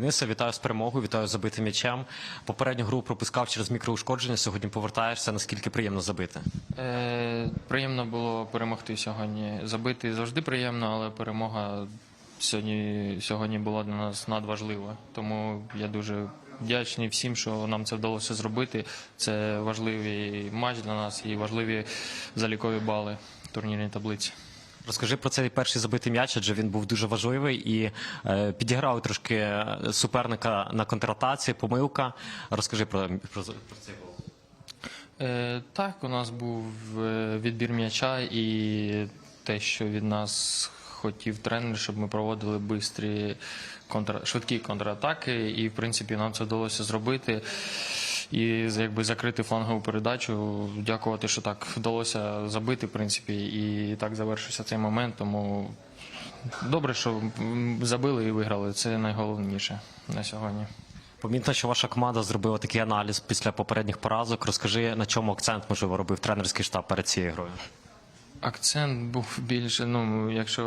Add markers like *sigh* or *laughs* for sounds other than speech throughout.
Денисе, вітаю з перемогою, вітаю з забитим м'ячем. Попередню гру пропускав через мікроушкодження. Сьогодні повертаєшся. Наскільки приємно забити? Е, приємно було перемогти сьогодні. Забити завжди приємно, але перемога сьогодні, сьогодні була для нас надважлива. Тому я дуже вдячний всім, що нам це вдалося зробити. Це важливий матч для нас і важливі залікові бали в турнірній таблиці. Розкажи про цей перший забитий м'яч, адже він був дуже важливий і е, підіграв трошки суперника на контратації, помилка. Розкажи про, про, про цей гол. Е, так, у нас був е, відбір м'яча і те, що від нас хотів тренер, щоб ми проводили бистрі контр... швидкі контратаки, і в принципі нам це вдалося зробити. І якби закрити флангову передачу, дякувати, що так вдалося забити, в принципі, і так завершився цей момент. Тому добре, що забили і виграли. Це найголовніше на сьогодні. Помітно, що ваша команда зробила такий аналіз після попередніх поразок. Розкажи, на чому акцент можливо робив тренерський штаб перед цією грою. Акцент був більше. Ну, якщо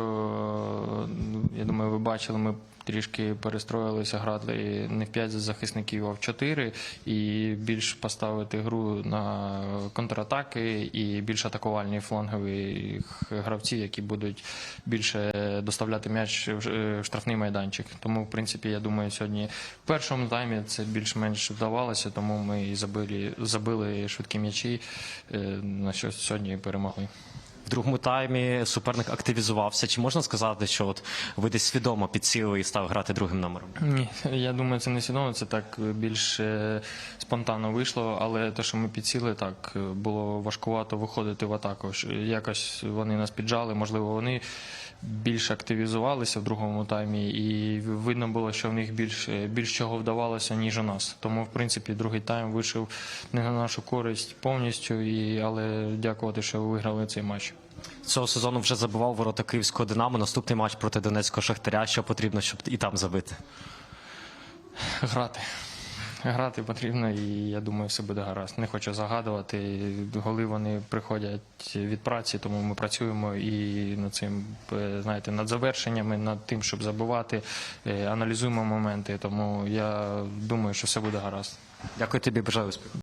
думаю, ви бачили, ми трішки перестроїлися грати не в 5 захисників, а в 4, і більш поставити гру на контратаки і більш атакувальні флангові гравці, які будуть більше доставляти м'яч в в штрафний майданчик. Тому, в принципі, я думаю, сьогодні в першому таймі це більш-менш вдавалося, тому ми і забили, забили швидкі м'ячі, е, на що сьогодні перемогли. В другому таймі суперник активізувався. Чи можна сказати, що от ви десь свідомо підсіли і став грати другим номером? Ні, *laughs* я думаю, це не свідомо, це так більш спонтанно вийшло, але те, що ми підсіли, так було важкувато виходити в атаку. Якось вони нас піджали, можливо, вони більш активізувалися в другому таймі, і видно було, що в них більш, більш чого вдавалося, ніж у нас. Тому, в принципі, другий тайм вийшов не на нашу користь повністю, і, але дякувати, що виграли цей матч. Цього сезону вже забивав ворота Київського Динамо. Наступний матч проти Донецького Шахтаря. Що потрібно, щоб і там забити? Грати. Грати потрібно, і я думаю, все буде гаразд. Не хочу загадувати. Голи вони приходять від праці, тому ми працюємо і над цим, е, знаєте, над завершеннями, над тим, щоб забивати, е, аналізуємо моменти. Тому я думаю, що все буде гаразд. Дякую тобі, бажаю успіху.